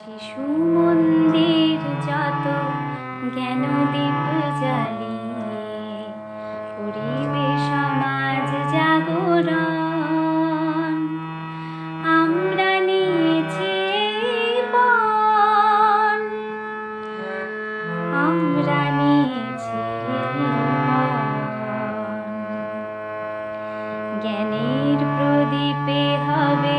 শিশু মন্দির যত জ্ঞানদীপ জ্বালিয়ে পরিবেশ সমাজ জাগরণ। আমরা নিয়েছি আমরা নিয়েছি জ্ঞানের প্রদীপে হবে